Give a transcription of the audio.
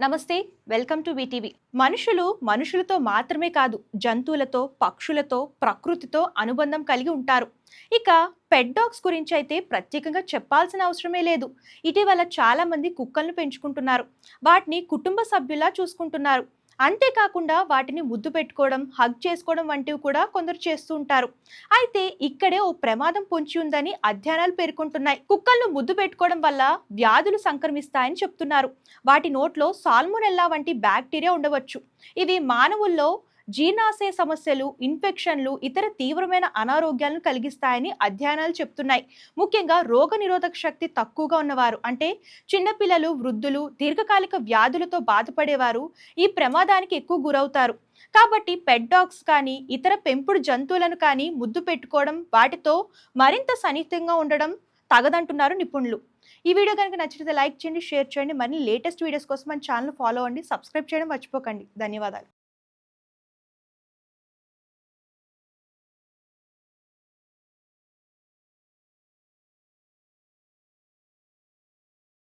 నమస్తే welcome to VTV మనుషులు మనుషులతో మాత్రమే కాదు జంతువులతో పక్షులతో ప్రకృతితో అనుబంధం కలిగి ఉంటారు. ఇక పెట్ డాగ్స్ గురించి అయితే ప్రత్యేకంగా చెప్పాల్సిన అవసరమే లేదు. ఇటీవల చాలామంది కుక్కలను పెంచుకుంటున్నారు. వాటిని కుటుంబ సభ్యులా చూసుకుంటున్నారు. అంతేకాకుండా వాటిని ముద్దు పెట్టుకోవడం హగ్ చేసుకోవడం వంటివి కూడా కొందరు చేస్తూ ఉంటారు. అయితే ఇక్కడే ఓ ప్రమాదం పొంచి ఉందని అధ్యయనాలు పేర్కొంటున్నాయి. కుక్కలను ముద్దు పెట్టుకోవడం వల్ల వ్యాధులు సంక్రమిస్తాయని చెప్తున్నారు. వాటి నోట్లో సాల్మోనెల్లా వంటి బ్యాక్టీరియా ఉండవచ్చు. ఇవి మానవుల్లో జీర్ణాశయ సమస్యలు ఇన్ఫెక్షన్లు ఇతర తీవ్రమైన అనారోగ్యాలను కలిగిస్తాయని అధ్యయనాలు చెప్తున్నాయి. ముఖ్యంగా రోగ నిరోధక శక్తి తక్కువగా ఉన్నవారు అంటే చిన్నపిల్లలు వృద్ధులు దీర్ఘకాలిక వ్యాధులతో బాధపడేవారు ఈ ప్రమాదానికి ఎక్కువ గురవుతారు. కాబట్టి పెట్ డాగ్స్ కానీ ఇతర పెంపుడు జంతువులను కానీ ముద్దు పెట్టుకోవడం వాటితో మరింత సన్నిహితంగా ఉండడం తగదంటున్నారు నిపుణులు. ఈ వీడియో కనుక నచ్చితే లైక్ చేయండి షేర్ చేయండి. మరిన్ని లేటెస్ట్ వీడియోస్ కోసం మన ఛానల్ ఫాలో అవ్వండి సబ్స్క్రైబ్ చేయడం మర్చిపోకండి. ధన్యవాదాలు.